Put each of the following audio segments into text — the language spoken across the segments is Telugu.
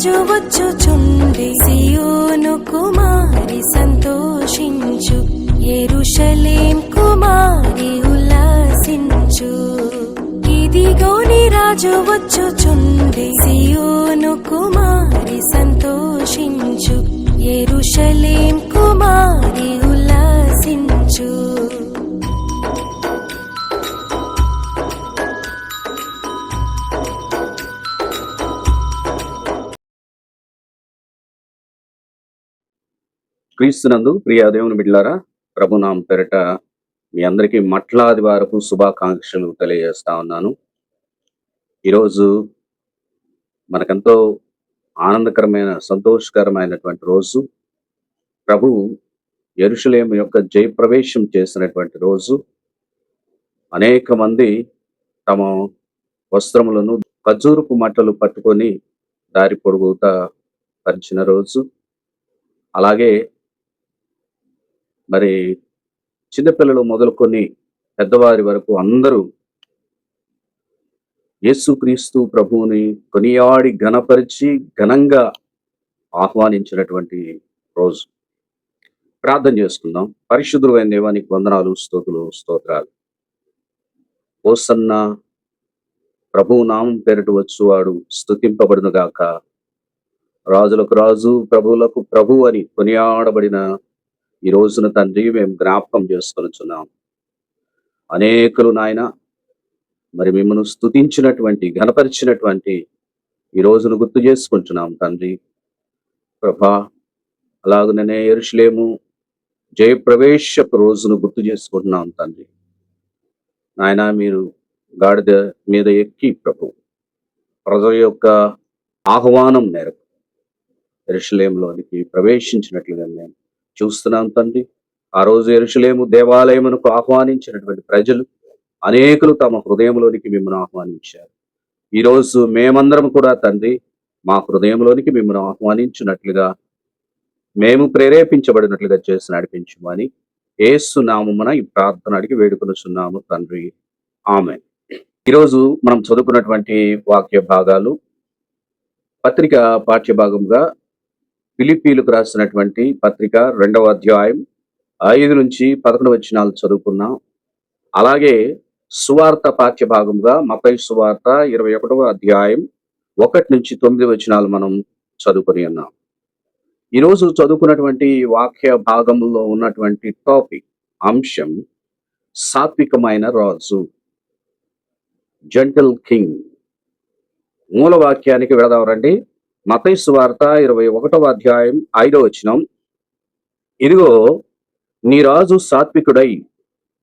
ఇదిగో నీ రాజు వచ్చుచుండి సియోను కుమారి సంతోషించు. ఎరుషలేం కుమారి ఉల్లాసించు. ఇదిగోని రాజు రాజు వచ్చుచుండి సియోను కుమారి సంతోషించు. ఎరుషలేం కుమారి ఉల్లాసించు. క్రీస్తునందు ప్రియాదేవుని బిడ్లారా ప్రభునాం పెరట మీ అందరికీ మట్లాది వారపు శుభాకాంక్షలు తెలియజేస్తా ఉన్నాను. ఈరోజు మనకెంతో ఆనందకరమైన సంతోషకరమైనటువంటి రోజు. ప్రభు ఎరుషలేము యొక్క జయప్రవేశం చేసినటువంటి రోజు. అనేక మంది తమ వస్త్రములను ఖజూరపు మట్టలు పట్టుకొని దారి పొడుగుతా పరిచిన రోజు. అలాగే మరి చిన్నపిల్లలు మొదలుకొని పెద్దవారి వరకు అందరూ యేసుక్రీస్తు ప్రభువుని కొనియాడి ఘనపరిచి ఘనంగా ఆహ్వానించినటువంటి రోజు. ప్రార్థన చేసుకుందాం. పరిశుద్ధుడైన దేవానికి వందనాలు స్తోతులు స్తోత్రాలు. ఓసన్న ప్రభువు నామం పేరిట వచ్చువాడు స్థుతింపబడునుగాక రాజులకు రాజు ప్రభువులకు ప్రభు అని కొనియాడబడిన ఈ రోజున తండ్రి మేము జ్ఞాపకం చేసుకొనిచున్నాం. అనేకులు నాయన మరి మిమ్మల్ని స్తుతించినటువంటి ఘనపరిచినటువంటి ఈ రోజును గుర్తు చేసుకుంటున్నాం తండ్రి. ప్రభా అలాగనే ఎరుషులేము జయప్రవేశపు రోజును గుర్తు చేసుకుంటున్నాం తండ్రి. నాయన మీరు గాడిద మీద ఎక్కి ప్రభు ప్రజల యొక్క ఆహ్వానం మేరకు ఎరుషులేంలోనికి ప్రవేశించినట్లుగా మేము చూస్తున్నాం తండ్రి. ఆ రోజు ఎరుషులేము దేవాలయమునకు ఆహ్వానించినటువంటి ప్రజలు అనేకులు తమ హృదయంలోనికి మిమ్మల్ని ఆహ్వానించారు. ఈ రోజు మేమందరం కూడా తండ్రి మా హృదయంలోనికి మిమ్మల్ని ఆహ్వానించినట్లుగా మేము ప్రేరేపించబడినట్లుగా చేసి నడిపించమని ఏసు నామమున ఈ ప్రార్థన అడిగి వేడుకొనుచున్నాము తండ్రి. ఆమె ఈరోజు మనం చదువుకున్నటువంటి వాక్య భాగాలు పత్రిక పాఠ్య భాగంగా ఫిలిపీలకు రాసినటువంటి పత్రిక రెండవ అధ్యాయం ఐదు నుంచి పదకొండు వచనాలు చదువుకున్నాం. అలాగే సువార్త పాఠ్య భాగంగా మతై సువార్త ఇరవై ఒకటవ అధ్యాయం ఒకటి నుంచి తొమ్మిది వచనాలు మనం చదువుకొని ఉన్నాం. ఈరోజు చదువుకున్నటువంటి వాక్య భాగంలో ఉన్నటువంటి టాపిక్ అంశం సాత్వికమైన రాజు జంటల్ కింగ్. మూల వాక్యానికి వెళదామరండి మతైసు వార్త ఇరవై ఒకటవ అధ్యాయం ఐదవ వచనం. ఇదిగో నీ రాజు సాత్వికుడై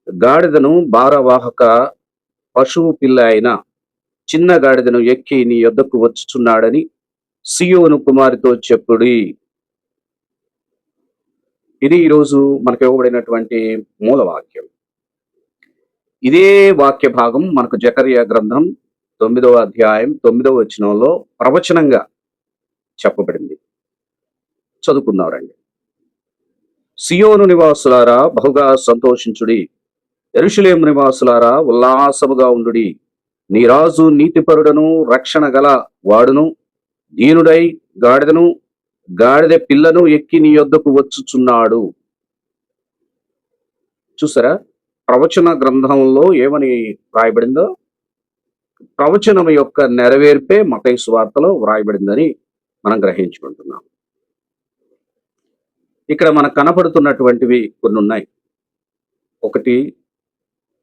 గాడిదను భారవాహక పశువు పిల్ల అయిన చిన్న గాడిదను ఎక్కి నీ యొద్దకు వచ్చుచున్నాడని సియోను కుమారితో చెప్పుడి. ఇది ఈరోజు మనకు ఇవ్వబడినటువంటి మూల వాక్యం ఇదే వాక్య భాగం మనకు జకర్య గ్రంథం తొమ్మిదవ అధ్యాయం తొమ్మిదవ వచనంలో ప్రవచనంగా చెప్పబడింది. చదువుకుందాం రండి. సియోను నివాసులారా బహుగా సంతోషించుడి. ఎరుషులేము నివాసులారా ఉల్లాసముగా ఉండుడి. నీ రాజు నీతిపరుడను రక్షణ గల వాడును. దీనుడై గాడిదను గాడిద పిల్లను ఎక్కి నీ యొద్దకు వచ్చుచున్నాడు. చూసారా? ప్రవచన గ్రంథంలో ఏమని వ్రాయబడిందో? ప్రవచనం యొక్క నెరవేర్పే మతైసు వార్తలో వ్రాయబడిందని మనం గ్రహించుకుంటున్నాం. ఇక్కడ మనకు కనపడుతున్నటువంటివి కొన్ని ఉన్నాయి ఒకటి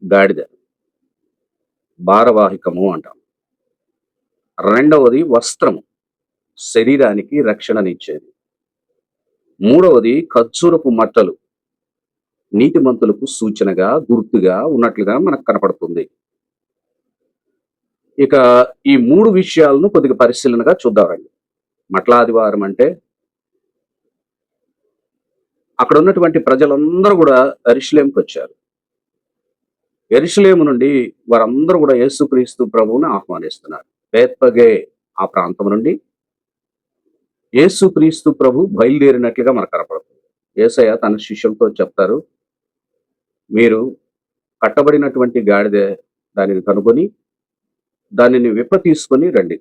గాడిద. భారవాహికము అంటాం. రెండవది వస్త్రము. శరీరానికి రక్షణనిచ్చేది మూడవది ఖర్జూరపు మట్టలు. నీతిమంతులకు సూచనగా గుర్తుగా ఉన్నట్లుగా మనకు కనపడుతుంది. ఇక ఈ మూడు విషయాలను కొద్దిగా పరిశీలనగా చూద్దామండి మట్లాదివారం అంటే అక్కడ ఉన్నటువంటి ప్రజలందరూ కూడా ఎరుషులేంకి వచ్చారు. ఎరుషులేము నుండి వారందరూ కూడా యేసుక్రీస్తు ప్రభువుని ఆహ్వానిస్తున్నారు. బేత్పగే ఆ ప్రాంతం నుండి యేసుక్రీస్తు ప్రభు బయలుదేరినట్లుగా మనకు కనపడుతుంది. ఏసయ్య తన శిష్యులతో చెప్తారు మీరు కట్టబడినటువంటి గాడిద దానిని కనుగొని దానిని విప్ప తీసుకొని రండి.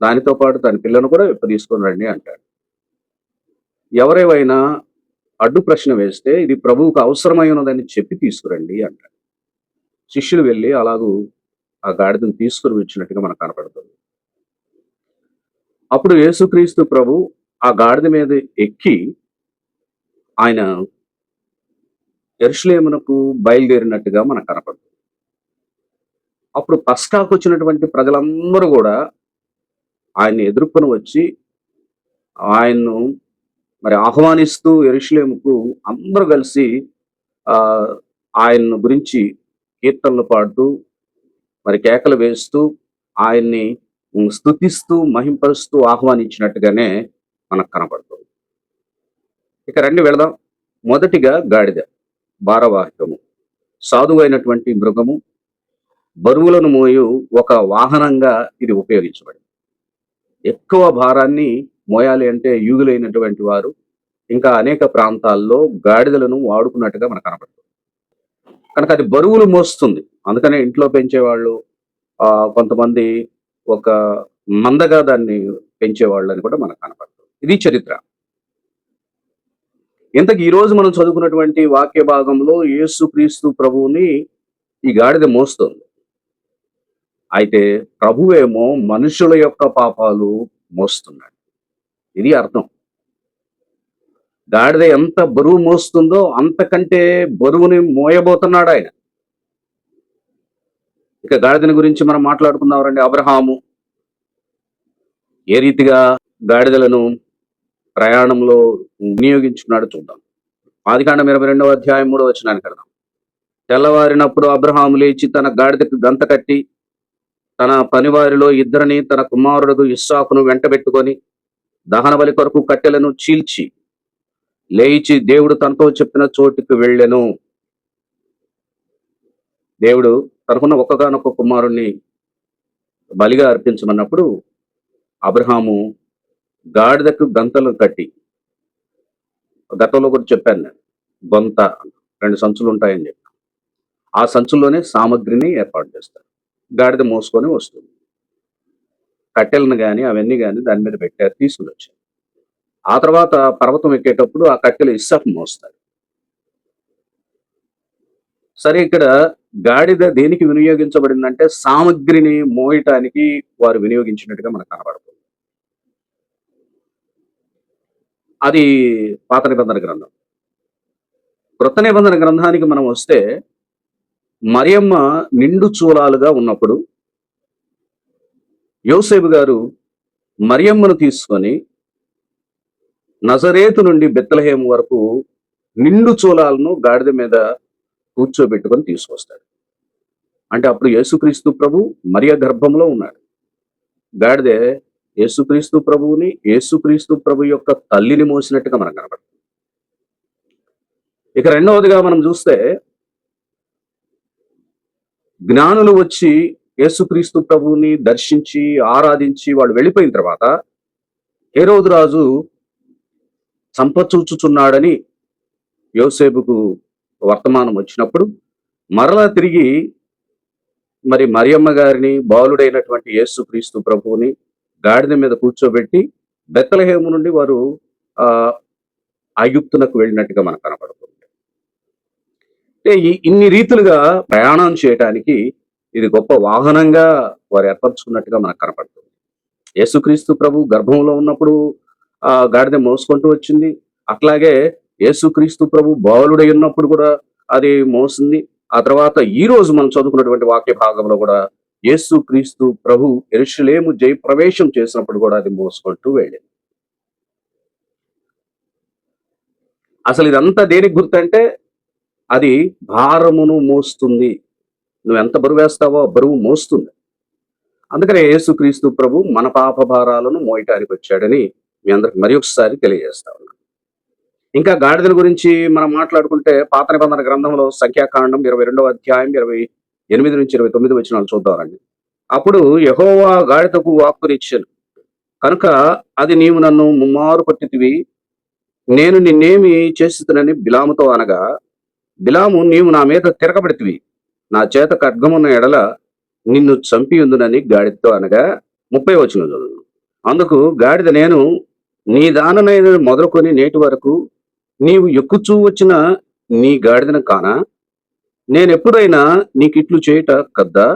దానితో పాటు తన పిల్లను కూడా విప్ప తీసుకొని రండి అంటాడు. ఎవరేవైనా అడ్డు ప్రశ్న వేస్తే ఇది ప్రభువుకు అవసరమై ఉన్నదని చెప్పి తీసుకురండి అంటాడు. శిష్యులు వెళ్ళి అలాగూ ఆ గాడిదను తీసుకుని వచ్చినట్టుగా మనకు కనపడుతుంది. అప్పుడు యేసుక్రీస్తు ప్రభు ఆ గాడిద మీద ఎక్కి ఆయన ఎరుషులేమునకు బయలుదేరినట్టుగా మనకు కనపడుతుంది. అప్పుడు పస్కాకు వచ్చినటువంటి ప్రజలందరూ కూడా ఆయన్ని ఎదుర్కొని వచ్చి ఆయన్ను మరి ఆహ్వానిస్తూ ఎరుషులేముకు అందరూ కలిసి ఆ ఆయన్ను గురించి కీర్తనలు పాడుతూ మరి కేకలు వేస్తూ ఆయన్ని స్థుతిస్తూ స్తుతిస్తూ మహింపరుస్తూ ఆహ్వానించినట్టుగానే మనకు కనబడుతుంది. ఇక రండి వెళదాం. మొదటిగా గాడిద భారవాహకము. సాధువైనటువంటి మృగము బరువులను మోయు ఒక వాహనంగా ఇది ఉపయోగించబడింది. ఎక్కువ భారాన్ని మోయాలి అంటే యూగులైనటువంటి వారు ఇంకా అనేక ప్రాంతాల్లో గాడిదలను వాడుకున్నట్టుగా మనకు కనపడుతుంది. కనుక అది బరువులు మోస్తుంది. అందుకనే ఇంట్లో పెంచేవాళ్ళు ఆ కొంతమంది ఒక మందగా దాన్ని పెంచేవాళ్ళు అని కూడా మనకు కనపడుతుంది. ఇది చరిత్ర. ఇంతకు ఈ రోజు మనం చదువుకున్నటువంటి వాక్య భాగంలో యేసు క్రీస్తు ప్రభువుని ఈ గాడిద మోస్తుంది. అయితే ప్రభువేమో మనుషుల యొక్క పాపాలు మోస్తున్నాడు. ఇది అర్థం. గాడిద ఎంత బరువు మోస్తుందో అంతకంటే బరువుని మోయబోతున్నాడు ఆయన. ఇక గాడిదని గురించి మనం మాట్లాడుకుందాం రండి. అబ్రహాము ఏ రీతిగా గాడిదలను ప్రయాణంలో వినియోగించుకున్నాడు చూద్దాం. ఆదికాండం ఇరవై రెండవ అధ్యాయం మూడవ వచ్చినానికి వెళ్దాం. తెల్లవారినప్పుడు అబ్రహాము లేచి తన గాడిదకు గంత కట్టి తన పనివారిలో ఇద్దరిని తన కుమారుడు ఇస్సాకును వెంటబెట్టుకొని దహన బలి కొరకు కట్టెలను చీల్చి లేచి దేవుడు తనతో చెప్పిన చోటుకు వెళ్ళెను. దేవుడు తనకున్న ఒక్కగానొక్క కుమారుణ్ణి బలిగా అర్పించమన్నప్పుడు అబ్రహాము గాడిదకు గంతలు కట్టి గతంలో కూడా చెప్పాను నేను బొంత రెండు సంచులు ఉంటాయని చెప్పి. ఆ సంచుల్లోనే సామగ్రిని ఏర్పాటు చేస్తారు. గాడిద మోసుకొని వస్తుంది. కట్టెలను కానీ అవన్నీ కానీ దాని మీద పెట్టారు తీసుకుని వచ్చారు ఆ తర్వాత పర్వతం ఎక్కేటప్పుడు ఆ కట్టెలు ఇస్సాకు మోస్తారు. సరే ఇక్కడ గాడిద దేనికి వినియోగించబడిందంటే సామగ్రిని మోయటానికి వారు వినియోగించినట్టుగా మనకు కనబడుతుంది. అది పాత నిబంధన గ్రంథం. కృత నిబంధన గ్రంథానికి మనం వస్తే మరియమ్మ నిండు చూలాలుగా ఉన్నప్పుడు యోసేపు గారు మరియమ్మను తీసుకొని నజరేతు నుండి బెత్తలహేము వరకు నిండు చూలాలను గాడిద మీద కూర్చోబెట్టుకొని తీసుకొస్తాడు. అంటే అప్పుడు యేసుక్రీస్తు ప్రభు మరియ గర్భంలో ఉన్నాడు. గాడిదే యేసుక్రీస్తు ప్రభువుని యేసుక్రీస్తు ప్రభు యొక్క తల్లిని మోసినట్టుగా మనకు కనబడుతుంది. ఇక రెండవదిగా మనం చూస్తే జ్ఞానులు వచ్చి యేసుక్రీస్తు ప్రభువుని దర్శించి ఆరాధించి వాళ్ళు వెళ్ళిపోయిన తర్వాత హేరోదు రాజు సంపచూచుచున్నాడని యోసేపుకు వర్తమానం వచ్చినప్పుడు మరలా తిరిగి మరి మరియమ్మ గారిని బాలుడైనటువంటి యేసుక్రీస్తు ప్రభువుని గాడిద మీద కూర్చోబెట్టి బెత్తలహేము నుండి వారు ఆ ఐగుప్తునకు వెళ్ళినట్టుగా మనకు కనపడుతుంది. ఇన్ని రీతులుగా ప్రయాణం చేయటానికి ఇది గొప్ప వాహనంగా వారు ఏర్పరచుకున్నట్టుగా మనకు కనపడుతుంది. యేసుక్రీస్తు ప్రభు గర్భంలో ఉన్నప్పుడు ఆ గాడిద మోసుకుంటూ వచ్చింది. అట్లాగే యేసుక్రీస్తు ప్రభు బాలుడై ఉన్నప్పుడు కూడా అది మోసింది. ఆ తర్వాత ఈ రోజు మనం చదువుకున్నటువంటి వాక్య భాగంలో కూడా యేసుక్రీస్తు ప్రభు ఎరుషులేము జై ప్రవేశం చేసినప్పుడు కూడా అది మోసుకుంటూ వెళ్ళింది. అసలు ఇదంతా దేనికి గుర్తంటే అది భారమును మోస్తుంది. నువ్వు ఎంత బరువు వేస్తావో ఆ బరువు మోస్తుంది. అందుకనే యేసుక్రీస్తు ప్రభు మన పాప భారాలను మోయటానికి వచ్చాడని మీ అందరికి మరి ఒకసారి తెలియజేస్తా ఉన్నాను. ఇంకా గాడిదల గురించి మనం మాట్లాడుకుంటే పాత నిబంధన గ్రంథంలో సంఖ్యాకాండం ఇరవై రెండవ అధ్యాయం ఇరవై ఎనిమిది నుంచి ఇరవై తొమ్మిది వచ్చిన చూద్దామండి అప్పుడు యహోవా గాడిదకు వాక్కునిచ్చాను కనుక అది నీవు నన్ను ముమ్మారు పట్టితివి నేను నిన్నేమి చేస్తునని బిలాముతో అనగా బిలాము నీవు నా మీద తిరగబడితివి. నా చేత ఖడ్గమున్న ఎడల నిన్ను చంపి ఉందునని గాడితో అనగా ముప్పై వచ్చిన అందుకు గాడిద నేను నీ దాననైన మొదలుకొని నేటి వరకు నీవు ఎక్కుచూ వచ్చిన నీ గాడిదన కానా? నేనెప్పుడైనా నీకిట్లు చేయుట కద్దా?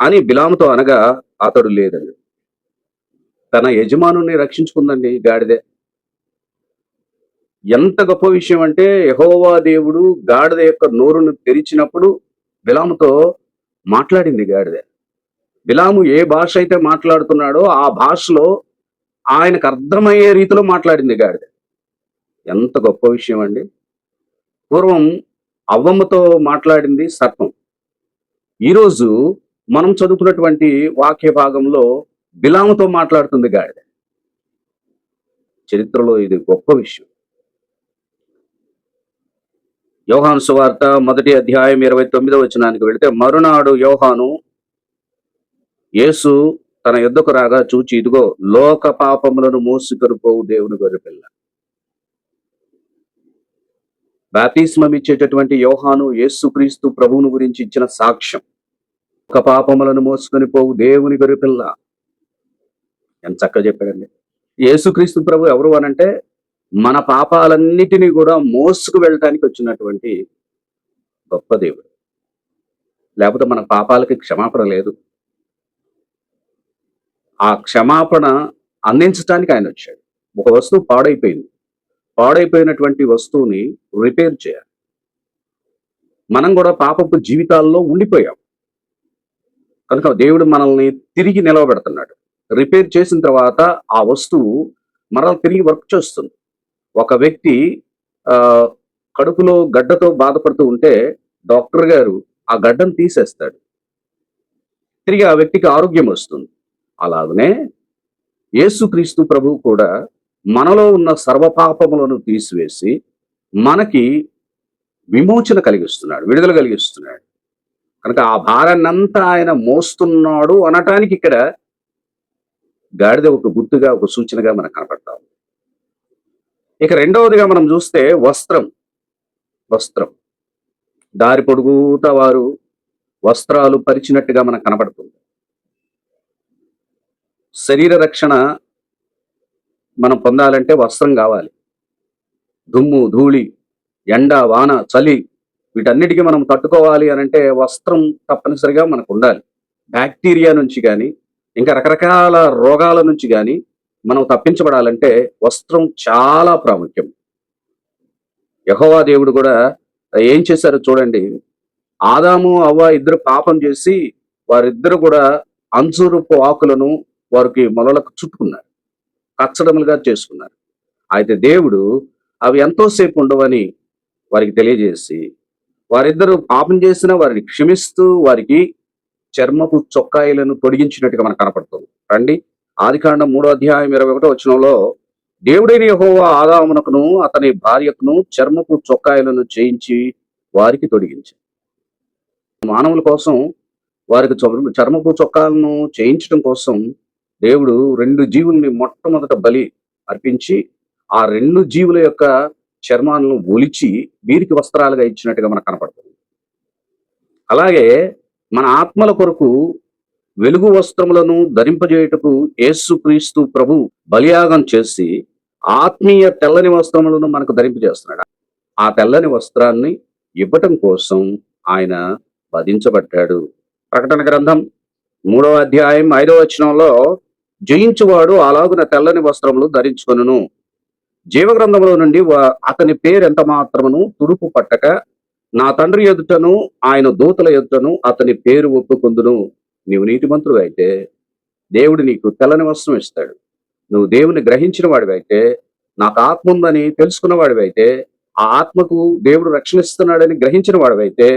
అని బిలాముతో అనగా అతడు లేదండి తన యజమానుని రక్షించుకుందండి గాడిదే. ఎంత గొప్ప విషయం అంటే యహోవా దేవుడు గాడిద యొక్క నోరును తెరిచినప్పుడు బిలాముతో మాట్లాడింది గాడిద. బిలాము ఏ భాష అయితే మాట్లాడుతున్నాడో ఆ భాషలో ఆయనకు అర్థమయ్యే రీతిలో మాట్లాడింది గాడిద. ఎంత గొప్ప విషయం అండి. పూర్వం అవ్వమ్మతో మాట్లాడింది సర్పం. ఈరోజు మనం చదువుకున్నటువంటి వాక్య భాగంలో బిలాముతో మాట్లాడుతుంది గాడిద. చరిత్రలో ఇది గొప్ప విషయం. యోహాను సువార్త మొదటి అధ్యాయం ఇరవై తొమ్మిదో వచనానికి వెళితే మరునాడు యోహాను యేసు తన యుద్ధకు రాగా చూచి ఇదిగో లోక పాపములను మోసుకొనిపోవు దేవుని గొర్రెపిల్ల బాప్తిస్మం ఇచ్చేటటువంటి యోహాను యేసుక్రీస్తు ప్రభువును గురించి ఇచ్చిన సాక్ష్యం. ఒక పాపములను మోసుకొని పోవు దేవుని గొర్రెపిల్ల ఎంత చక్కగా చెప్పాడండి. యేసుక్రీస్తు ప్రభు ఎవరు అనంటే మన పాపాలన్నిటినీ కూడా మోసుకు వెళ్ళటానికి వచ్చినటువంటి గొప్ప దేవుడు. లేకపోతే మన పాపాలకి క్షమాపణ లేదు. ఆ క్షమాపణ అందించడానికి ఆయన వచ్చాడు. ఒక వస్తువు పాడైపోయింది. పాడైపోయినటువంటి వస్తువుని రిపేర్ చేయాలి. మనం కూడా పాపపు జీవితాల్లో ఉండిపోయాం. కనుక దేవుడు మనల్ని తిరిగి నిలవబెడుతున్నాడు. రిపేర్ చేసిన తర్వాత ఆ వస్తువు మరల తిరిగి వర్క్ చేస్తుంది. ఒక వ్యక్తి ఆ కడుపులో గడ్డతో బాధపడుతూ ఉంటే డాక్టర్ గారు ఆ గడ్డను తీసేస్తాడు. తిరిగి ఆ వ్యక్తికి ఆరోగ్యం వస్తుంది. అలాగనే యేసుక్రీస్తు ప్రభు కూడా మనలో ఉన్న సర్వపాపములను తీసివేసి మనకి విమోచన కలిగిస్తున్నాడు విడుదల కలిగిస్తున్నాడు. కనుక ఆ భారాన్నంతా ఆయన మోస్తున్నాడు అనటానికి ఇక్కడ గాడిద ఒక గుర్తుగా ఒక సూచనగా మనకు కనపడతాం ఇక రెండవదిగా మనం చూస్తే వస్త్రం. వస్త్రం. దారి పొడుగుతా వారు వస్త్రాలు పరిచినట్టుగా మనకు కనపడుతుంది శరీర రక్షణ మనం పొందాలంటే వస్త్రం కావాలి. దుమ్ము ధూళి ఎండ వాన చలి వీటన్నిటికీ మనం తట్టుకోవాలి అని అంటే వస్త్రం తప్పనిసరిగా మనకు ఉండాలి. బ్యాక్టీరియా నుంచి కానీ ఇంకా రకరకాల రోగాల నుంచి కానీ మనం తప్పించబడాలంటే వస్త్రం చాలా ప్రాముఖ్యం. యహోవా దేవుడు కూడా ఏం చేశారో చూడండి. ఆదాము అవ్వ ఇద్దరు పాపం చేసి వారిద్దరు కూడా అంజూరపు ఆకులను వారికి మొలలకు చుట్టుకున్నారు. కచ్చడములుగా చేసుకున్నారు. అయితే దేవుడు అవి ఎంతోసేపు ఉండవని వారికి తెలియజేసి వారిద్దరూ పాపం చేసిన వారిని క్షమిస్తూ వారికి చర్మపు చొక్కాయిలను తొడిగించినట్టుగా మనకు కనపడుతుంది. రండి. ఆదికాండం మూడో అధ్యాయం ఇరవై ఒకటో వచనంలో దేవుడైన యహోవా ఆదామునకును అతని భార్యకును చర్మపు చొక్కాయలను చేయించి వారికి తొడిగించి. మానవుల కోసం వారికి చర్మపు చొక్కాలను చేయించడం కోసం దేవుడు రెండు జీవుల్ని మొట్టమొదట బలి అర్పించి ఆ రెండు జీవుల యొక్క చర్మాలను ఒలిచి వీరికి వస్త్రాలుగా ఇచ్చినట్టుగా మనకు కనపడుతుంది. అలాగే మన ఆత్మల కొరకు వెలుగు వస్త్రములను ధరింపజేయుటకు యేసుక్రీస్తు ప్రభు బలియాగం చేసి ఆత్మీయ తెల్లని వస్త్రములను మనకు ధరింపజేస్తున్నాడు. ఆ తెల్లని వస్త్రాన్ని ఇవ్వటం కోసం ఆయన వధించబడ్డాడు. ప్రకటన గ్రంథం మూడవ అధ్యాయం ఐదవ వచనంలో జయించువాడు అలాగున తెల్లని వస్త్రములు ధరించుకొనును. జీవగ్రంథంలో నుండి అతని పేరు ఎంత మాత్రమును తుడుపు పట్టక నా తండ్రి ఎదుటను ఆయన దూతల ఎదుటను అతని పేరు ఒప్పుకుందును. నీవు నీతిమంతుడు అయితే దేవుడు నీకు తెల్లని వస్త్రం ఇస్తాడు. నువ్వు దేవుని గ్రహించిన వాడివైతే నాకు ఆత్మ ఉందని తెలుసుకున్న వాడివైతే ఆ ఆత్మకు దేవుడు రక్షణిస్తున్నాడని గ్రహించిన గ్రహించిన వాడివైతే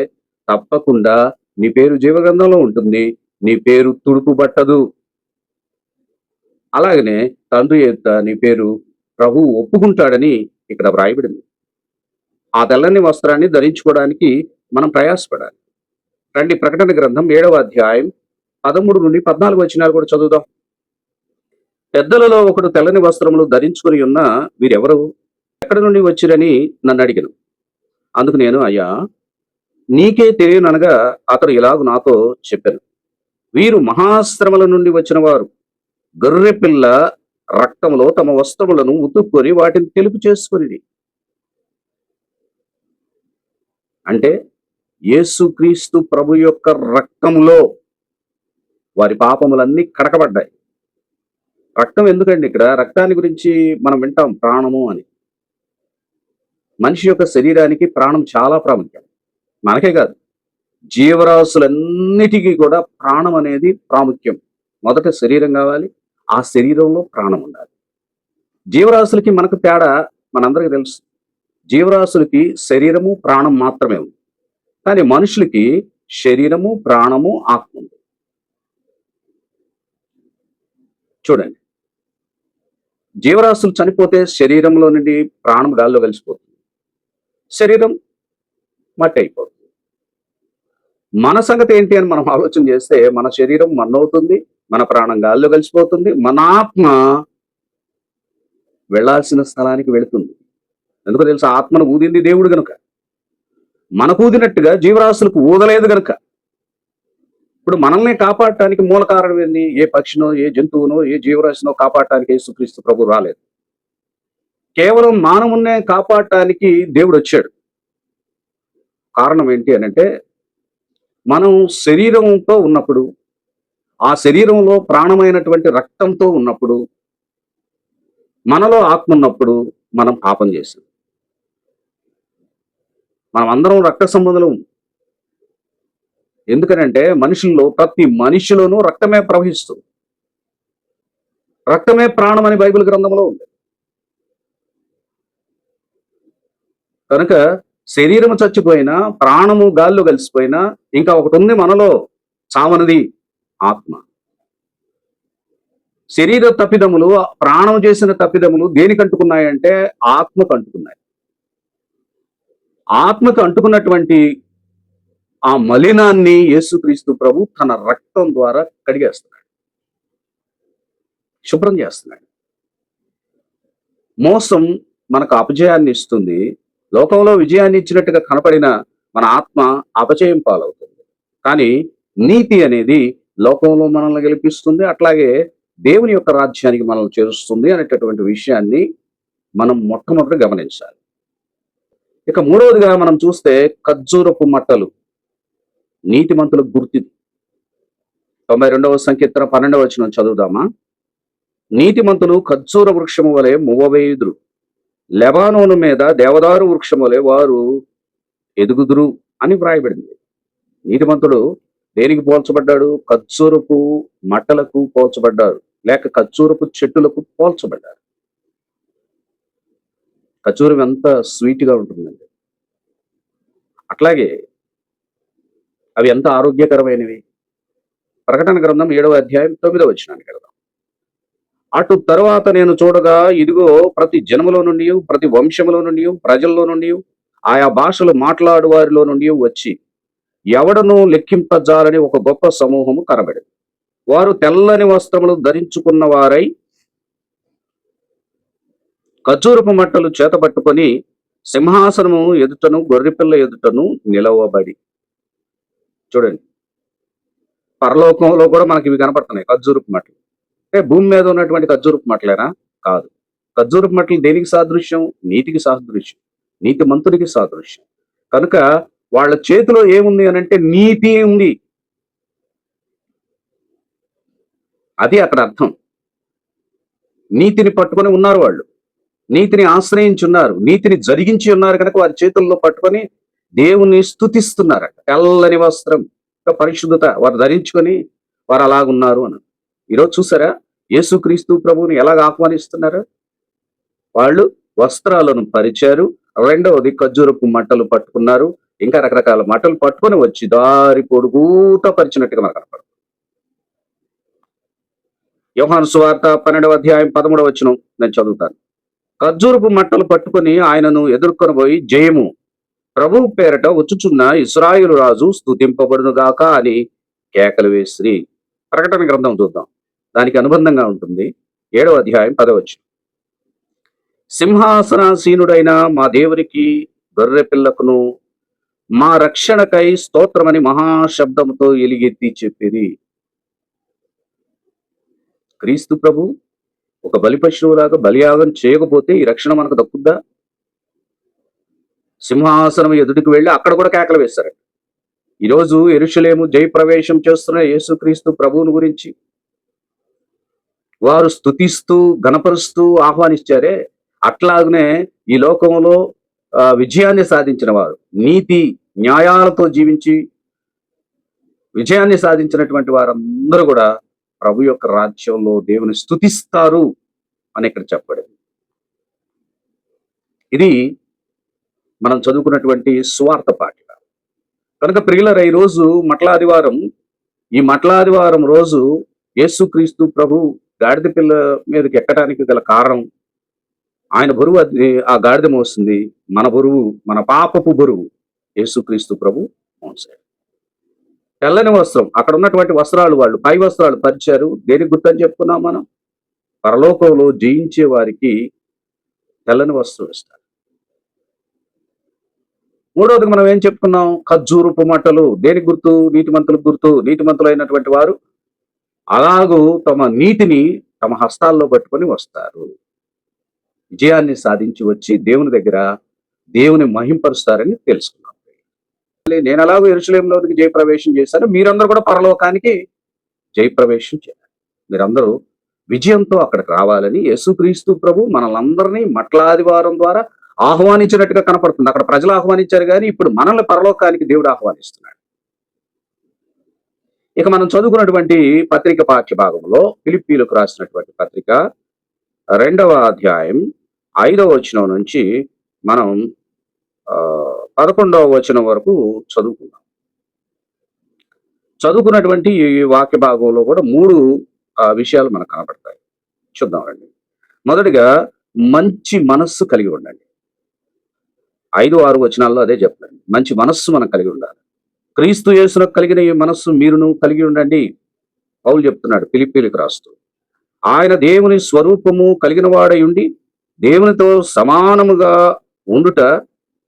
తప్పకుండా నీ పేరు జీవగ్రంథంలో ఉంటుంది. నీ పేరు తుడుపు పట్టదు. అలాగనే తండ్రి యొక్క నీ పేరు ప్రభు ఒప్పుకుంటాడని ఇక్కడ వ్రాయబడింది. ఆ తెల్లని వస్త్రాన్ని ధరించుకోవడానికి మనం ప్రయాసపడాలి. రండి ప్రకటన గ్రంథం ఏడవ అధ్యాయం పదమూడు నుండి పద్నాలుగు వచనాలు కూడా చదువుదాం. పెద్దలలో ఒకడు తెల్లని వస్త్రములు ధరించుకుని ఉన్న వీరెవరు? ఎక్కడి నుండి వచ్చిరని నన్ను అడిగాను. అందుకు నేను అయ్యా నీకే తెలియననగా అతడు ఇలాగు నాతో చెప్పాను. వీరు మహాశ్రమల నుండి వచ్చిన వారు గొర్రె పిల్ల రక్తంలో తమ వస్త్రములను ఉతుక్కొని వాటిని తెలుపు చేసుకుని అంటే యేసుక్రీస్తు ప్రభు యొక్క రక్తంలో వారి పాపములన్నీ కడకబడ్డాయి. రక్తం ఎందుకండి ఇక్కడ? రక్తాన్ని గురించి మనం వింటాం ప్రాణము అని. మనిషి యొక్క శరీరానికి ప్రాణం చాలా ప్రాముఖ్యం. మనకే కాదు. జీవరాశులన్నిటికీ కూడా ప్రాణం అనేది ప్రాముఖ్యం. మొదట శరీరం కావాలి ఆ శరీరంలో ప్రాణం ఉండాలి. జీవరాశులకి మనకు తేడా మనందరికీ తెలుసు. జీవరాశులకి శరీరము ప్రాణం మాత్రమే ఉంది. కానీ మనుషులకి శరీరము ప్రాణము ఆత్మ ఉంది. చూడండి. జీవరాశులు చనిపోతే శరీరంలో నుండి ప్రాణం గాల్లో కలిసిపోతుంది. శరీరం మట్టి అయిపోతుంది మన సంగతి ఏంటి అని మనం ఆలోచన చేస్తే మన శరీరం మన్నవుతుంది మన ప్రాణం గాల్లో కలిసిపోతుంది మన ఆత్మ వెళ్ళాల్సిన స్థలానికి వెళుతుంది. ఎందుకు తెలుసా? ఆత్మను ఊదింది దేవుడు గనుక. మనకు ఊదినట్టుగా జీవరాశులకు ఊదలేదు గనుక. ఇప్పుడు మనల్ని కాపాడటానికి మూల కారణం ఏంది? ఏ పక్షినో ఏ జంతువునో ఏ జీవరాశినో కాపాడటానికి యేసుక్రీస్తు ప్రభు రాలేదు. కేవలం మానవునే కాపాడటానికి దేవుడు వచ్చాడు. కారణం ఏంటి అని అంటే మనం శరీరంతో ఉన్నప్పుడు ఆ శరీరంలో ప్రాణమైనటువంటి రక్తంతో ఉన్నప్పుడు మనలో ఆత్మ ఉన్నప్పుడు మనం పాపం చేసాం మనం అందరం రక్త సంబంధం ఎందుకనంటే మనుషుల్లో ప్రతి మనిషిలోనూ రక్తమే ప్రవహిస్తుంది. రక్తమే ప్రాణం అని బైబిల్ గ్రంథంలో ఉంది. కనుక శరీరము చచ్చిపోయినా ప్రాణము గాల్లో కలిసిపోయినా ఇంకా ఒకటి ఉంది మనలో చావనది ఆత్మ. శరీర తప్పిదములు ప్రాణం చేసిన తప్పిదములు దేనికి అంటుకున్నాయంటే ఆత్మకు అంటుకున్నాయి. ఆత్మకు అంటుకున్నటువంటి ఆ మలినాన్ని యేసుక్రీస్తు ప్రభు తన రక్తం ద్వారా కడిగేస్తున్నాడు. శుభ్రం చేస్తున్నాడు. మోసం మనకు అపజయాన్ని ఇస్తుంది. లోకంలో విజయాన్ని ఇచ్చినట్టుగా కనపడిన మన ఆత్మ అపజయం పాలవుతుంది. కానీ నీతి అనేది లోకంలో మనల్ని గెలిపిస్తుంది. అట్లాగే దేవుని యొక్క రాజ్యానికి మనల్ని చేరుస్తుంది అనేటటువంటి విషయాన్ని మనం మొట్టమొదటి గమనించాలి. ఇక మూడవదిగా మనం చూస్తే ఖర్జూరపు మట్టలు. నీతిమంతుల గుర్తిది తొంభై రెండవ సంకీర్తన పన్నెండవ వచనం చదువుదామా? నీతిమంతులు ఖర్జూర వృక్షము వలె మువ్వవేయుదురు. లెబానోను మీద దేవదారు వృక్షం వలె వారు ఎదుగుదురు అని వ్రాయబడింది. నీతిమంతుడు దేనికి పోల్చబడ్డాడు? ఖర్జూరపు మట్టలకు పోల్చబడ్డారు. లేక ఖర్జూరపు చెట్టులకు పోల్చబడ్డారు. ఖర్జూరం ఎంత స్వీట్గా ఉంటుందండి. అట్లాగే అవి ఎంత ఆరోగ్యకరమైనవి? ప్రకటన గ్రంథం ఏడవ అధ్యాయం తొమ్మిదవ వచ్చినానికి వెళ్దాం. అటు తరువాత నేను చూడగా ఇదిగో ప్రతి జనములో నుండి ప్రతి వంశంలో నుండి ప్రజల్లో నుండి ఆయా భాషలు మాట్లాడు వారిలో నుండి వచ్చి ఎవడను లెక్కింపజాలని ఒక గొప్ప సమూహము కనబడింది. వారు తెల్లని వస్త్రములు ధరించుకున్న వారై ఖర్జూరపు మట్టలు చేతపట్టుకొని సింహాసనము ఎదుటను గొర్రెపిల్ల ఎదుటను నిలవబడి చూడండి. పరలోకంలో కూడా మనకి ఇవి కనపడుతున్నాయి. ఖర్జూరపు మట్లు. అంటే భూమి మీద ఉన్నటువంటి ఖర్జూరపు మట్లేనా? కాదు. ఖర్జూరపు మట్లు దేనికి సాదృశ్యం? నీతికి సాదృశ్యం. నీతి మంతుడికి సాదృశ్యం. కనుక వాళ్ళ చేతిలో ఏముంది అని అంటే నీతి ఉంది. అది అక్కడ అర్థం. నీతిని పట్టుకొని ఉన్నారు వాళ్ళు. నీతిని ఆశ్రయించి ఉన్నారు. నీతిని జరిగించి ఉన్నారు కనుక వారి చేతుల్లో పట్టుకొని దేవుని స్థుతిస్తున్నారట తెల్లని వస్త్రం పరిశుద్ధత వారు ధరించుకొని వారు అలాగున్నారు అని ఈరోజు చూసారా? యేసుక్రీస్తు ప్రభువుని ఎలాగ ఆహ్వానిస్తున్నారు? వాళ్ళు వస్త్రాలను పరిచారు రెండవది ఖర్జూరపు మట్టలు పట్టుకున్నారు ఇంకా రకరకాల మట్టలు పట్టుకొని వచ్చి దారి పొడుగుత పరిచినట్టుగా మనకు కనపడుతుంది. యోహాను సువార్త పన్నెండవ అధ్యాయం పదమూడవ వచనం నేను చదువుతాను. ఖర్జూరపు మట్టలు పట్టుకొని ఆయనను ఎదుర్కొని పోయి జయము ప్రభు పేరట వచ్చుచున్న ఇస్రాయులు రాజు స్తుతింపబడును గాక అని కేకలు వేసి ప్రకటన గ్రంథం చూద్దాం. దానికి అనుబంధంగా ఉంటుంది ఏడవ అధ్యాయం పదవచ్చు సింహాసనాసీనుడైన మా దేవునికి గొర్రె పిల్లకును మా రక్షణకై స్తోత్రమని మహాశబ్దముతో ఎలిగెత్తి చెప్పిరి. క్రీస్తు ప్రభు ఒక బలిపశువులాగా బలియాగం చేయకపోతే ఈ రక్షణ మనకు దక్కుద్దా? సింహాసనం ఎదుటికి వెళ్ళి అక్కడ కూడా కేకలు వేస్తారండి ఈరోజు ఎరుషులేము జయప్రవేశం చేస్తున్న యేసుక్రీస్తు ప్రభువుని గురించి వారు స్తుతిస్తూ గణపరుస్తూ ఆహ్వానించారే. అట్లాగనే ఈ లోకంలో ఆ, విజయాన్ని సాధించిన వారు నీతి న్యాయాలతో జీవించి విజయాన్ని సాధించినటువంటి వారందరూ కూడా ప్రభు యొక్క రాజ్యంలో దేవుని స్థుతిస్తారు అని ఇక్కడ చెప్పబడింది. ఇది మనం చదువుకున్నటువంటి స్వార్థ పాఠిక కనుక ప్రియులర ఈ రోజు మట్లాదివారం ఈ మట్లాదివారం రోజు యేసుక్రీస్తు ప్రభు గాడిద పిల్ల మీదకి ఎక్కడానికి గల కారణం? ఆయన బరువు అది ఆ గాడిద మోస్తుంది. మన బరువు మన పాపపు బరువు యేసుక్రీస్తు ప్రభు మోసాడు. తెల్లని వస్త్రం అక్కడ ఉన్నటువంటి వస్త్రాలు వాళ్ళు పై వస్త్రాలు పరిచారు. దేనికి గుర్తని చెప్పుకున్నాం మనం? పరలోకంలో జయించే వారికి తెల్లని వస్త్రం ఇస్తారు. మూడవది మనం ఏం చెప్పుకున్నాం? ఖర్జూరుపు మట్టలు దేనికి గుర్తు? నీతిమంతులకు గుర్తు. నీతిమంతులు అయినటువంటి వారు అలాగూ తమ నీతిని తమ హస్తాల్లో పట్టుకొని వస్తారు. విజయాన్ని సాధించి వచ్చి దేవుని దగ్గర దేవుని మహింపరుస్తారని తెలుసుకున్నాం. నేను అలాగో ఎరుసలేంలోనికి జయప్రవేశం చేశాను. మీరందరూ కూడా పరలోకానికి జయప్రవేశం చేయాలి. మీరందరూ విజయంతో అక్కడికి రావాలని యేసుక్రీస్తు ప్రభు మనల్ని మట్లాదివారం ద్వారా ఆహ్వానించినట్టుగా కనపడుతుంది. అక్కడ ప్రజలు ఆహ్వానించారు కానీ ఇప్పుడు మనల్ని పరలోకానికి దేవుడు ఆహ్వానిస్తున్నాడు. ఇక మనం చదువుకున్నటువంటి పత్రిక పాఠ్య భాగంలో ఫిలిప్పీలకు రాసినటువంటి పత్రిక రెండవ అధ్యాయం ఐదవ వచనం నుంచి మనం ఆ, పదకొండవ వచనం వరకు చదువుకున్నాం చదువుకున్నటువంటి ఈ వాక్య భాగంలో కూడా మూడు విషయాలు మనకు కనపడతాయి. చూద్దాం రండి. మొదటిగా మంచి మనస్సు కలిగి ఉండండి. ఐదు ఆరు వచనాల్లో అదే చెప్పండి మంచి మనస్సు మనం కలిగి ఉండాలి. క్రీస్తు యేసునకు కలిగిన ఈ మనస్సు మీరును కలిగి ఉండండి. పౌలు చెప్తున్నాడు పిలిపిలికి రాస్తూ. ఆయన దేవుని స్వరూపము కలిగిన వాడై ఉండి దేవునితో సమానముగా ఉండుట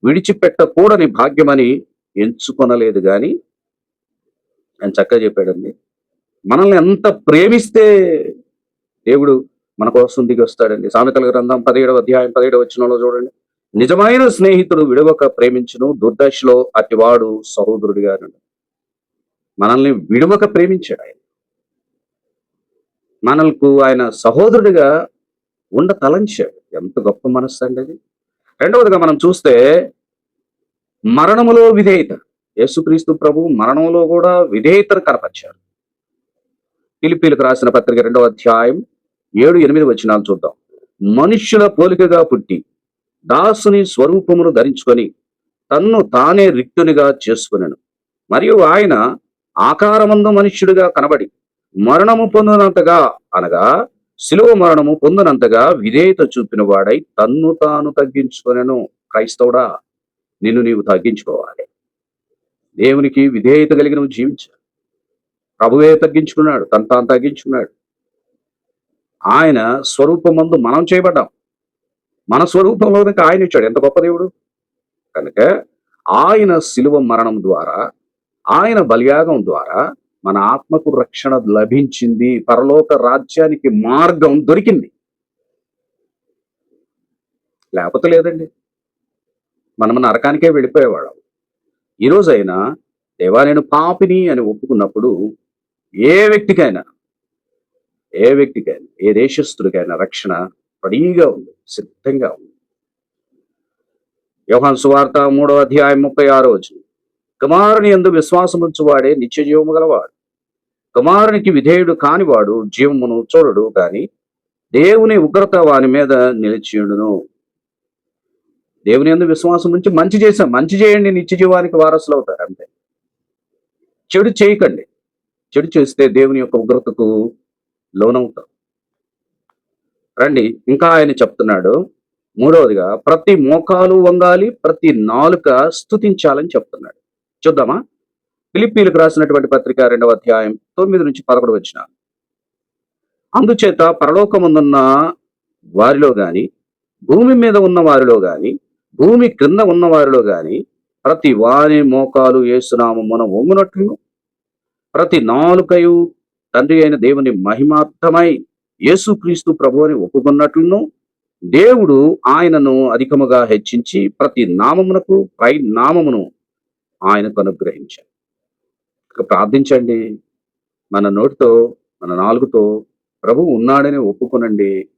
విడిచిపెట్టకూడని భాగ్యమని ఎంచుకొనలేదు కానీ ఆయన చక్కగా చెప్పాడండి మనల్ని ఎంత ప్రేమిస్తే దేవుడు మన కోసం దిగి వస్తాడండి. సామెతల గ్రంథం పదిహేడవ అధ్యాయం పదిహేడవ వచనంలో చూడండి. నిజమైన స్నేహితుడు విడవక ప్రేమించును దుర్దశలో అతివాడు సహోదరుడిగా నుండి మనల్ని విడవక ప్రేమించాడు ఆయన. మనకు ఆయన సహోదరుడిగా ఉండ తలంచాడు. ఎంత గొప్ప మనస్సు అండి అది. రెండవదిగా మనం చూస్తే మరణములో విధేయత. యేసుక్రీస్తు ప్రభు మరణంలో కూడా విధేయతను కనపరిచారు పిలిపిలకు రాసిన పత్రిక రెండవ అధ్యాయం ఏడు ఎనిమిది వచ్చినాలు చూద్దాం. మనుష్యుల పోలికగా పుట్టి దాసుని స్వరూపమును ధరించుకొని తన్ను తానే రిక్తునిగా చేసుకునెను. మరియు ఆయన ఆకారమందు మనుష్యుడిగా కనబడి మరణము పొందినంతగా అనగా శిలువ మరణము పొందినంతగా విధేయత చూపిన వాడై తన్ను తాను తగ్గించుకొనెను. క్రైస్తవుడా నిన్ను నీవు తగ్గించుకోవాలి. దేవునికి విధేయత కలిగి నువ్వు జీవించాలి ప్రభువే తగ్గించుకున్నాడు తను తాను తగ్గించుకున్నాడు. ఆయన స్వరూపమందు మనం చేయబడ్డాం. మన స్వరూపంలోనికి ఆయన ఇచ్చాడు. ఎంత గొప్ప దేవుడు? కనుక ఆయన శిలువ మరణం ద్వారా ఆయన బలియాగం ద్వారా మన ఆత్మకు రక్షణ లభించింది. పరలోక రాజ్యానికి మార్గం దొరికింది. లేకపోతే లేదండి. మనం నరకానికే వెళ్ళిపోయేవాళ్ళం. ఈరోజైనా దేవా నేను పాపిని అని ఒప్పుకున్నప్పుడు ఏ వ్యక్తికైనా ఏ వ్యక్తికైనా ఏ దేశస్థుడికైనా రక్షణ రెడీగా ఉంది సిద్ధంగా ఉంది యోహాన్ సువార్త మూడో అధ్యాయం ముప్పై ఆరో వచ్చింది కుమారుని ఎందు విశ్వాసముంచువాడే నిత్య జీవము గలవాడు. కుమారునికి విధేయుడు కానివాడు జీవమును చూడడు కాని దేవుని ఉగ్రత వాని మీద నిలిచియుడును దేవుని ఎందు విశ్వాసం ఉంచి మంచి చేశాం మంచి చేయండి నిత్య జీవానికి వారసులు అవుతారు అంతే. చెడు చేయకండి. చెడు చేస్తే దేవుని యొక్క ఉగ్రతకు లోనవుతాం. రండి. ఇంకా ఆయన చెప్తున్నాడు. మూడవదిగా ప్రతి మోకాలు వంగాలి ప్రతి నాలుక స్థుతించాలని చెప్తున్నాడు. చూద్దామా? ఫిలిప్పీలకు రాసినటువంటి పత్రిక రెండవ అధ్యాయం తొమ్మిది నుంచి పదకొండు వచ్చిన. అందుచేత పరలోకముందున్న వారిలో గాని భూమి మీద ఉన్న వారిలో గాని భూమి క్రింద ఉన్న వారిలో గాని ప్రతి వారి మోకాలు ఏసునామమున వంగునట్లు ప్రతి నాలుకయు తండ్రి అయిన దేవుని మహిమార్థమై యేసుక్రీస్తు ప్రభు అని ఒప్పుకున్నట్లును దేవుడు ఆయనను అధికముగా హెచ్చించి ప్రతి నామమునకు పై నామమును ఆయనకు అనుగ్రహించాడు ప్రార్థించండి. మన నోటితో మన నాలుగుతో ప్రభు ఉన్నాడని ఒప్పుకొనండి.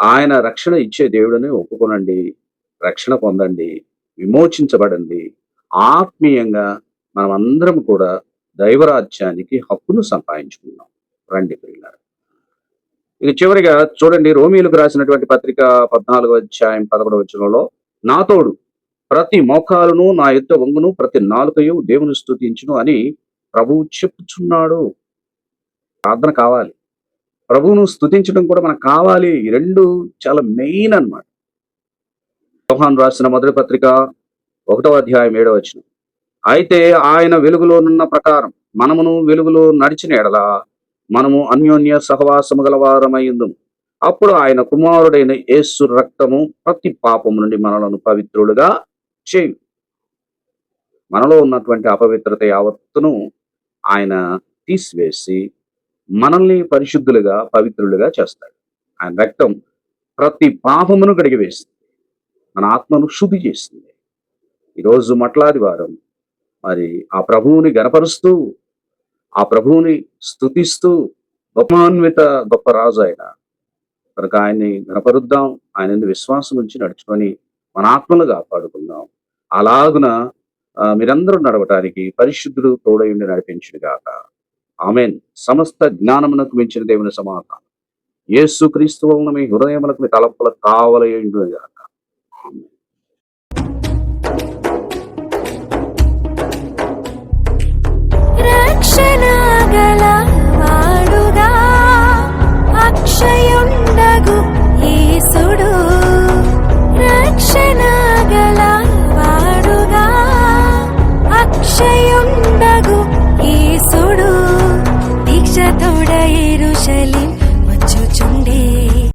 ఆయన రక్షణ ఇచ్చే దేవుడని ఒప్పుకొనండి. రక్షణ పొందండి. విమోచించబడండి. ఆత్మీయంగా మనం అందరం కూడా దైవరాజ్యానికి హక్కును సంపాదించుకున్నాం రండి పిల్లలు ఇక చివరిగా చూడండి రోమిలకు రాసినటువంటి పత్రిక పద్నాలుగో అధ్యాయం పదకొండవ వచనంలో నా తోడు ప్రతి మోకాలును నా యుద్ధ వంగును ప్రతి నాలుకయు దేవుని స్థుతించును అని ప్రభువు చెప్పుచున్నాడు. ప్రార్థన కావాలి. ప్రభువును స్తుతించడం కూడా మనకు కావాలి. ఈ రెండు చాలా మెయిన్ అన్నమాట. యోహాన్ రాసిన మొదటి పత్రిక ఒకటో అధ్యాయం ఏడో వచ్చిన అయితే ఆయన వెలుగులోనున్న ప్రకారం మనమును వెలుగులో నడిచిన ఎడల మనము అన్యోన్య సహవాసము గలవారమైందు అప్పుడు ఆయన కుమారుడైన యేసు రక్తము ప్రతి పాపము నుండి మనలను పవిత్రులుగా చేయు మనలో ఉన్నటువంటి అపవిత్రత యావత్తును ఆయన తీసివేసి మనల్ని పరిశుద్ధులుగా పవిత్రులుగా చేస్తాడు. ఆయన రక్తం ప్రతి పాపమును కడిగివేస్తుంది మన ఆత్మను శుద్ధి చేస్తుంది ఈరోజు మట్లాది వారం మరి ఆ ప్రభువుని గనపరుస్తూ ఆ ప్రభువుని స్తుతిస్తూ గొప్పమాన్విత గొప్ప రాజు ఆయన కనుక ఆయన్ని గణపరుద్దాం ఆయన విశ్వాసం ఉంచి నడుచుకొని మన ఆత్మను కాపాడుకుందాం. అలాగున ఆ, మీరందరూ నడవటానికి పరిశుద్ధుడు తోడయుండి నడిపించుడు గాక ఆమెన్. సమస్త జ్ఞానమునకు మించిన దేవుని సమాధానం. యేసు క్రీస్తు వలన మీ హృదయములకు మీ తలంపులకు కావలయుండు గాక రక్షణగల వాడుగా అక్షయుండగు ఈసుడు. రక్షణగల వాడుగా అక్షయుండగు ఈసుడు. దీక్ష తోడ ఎరుశలి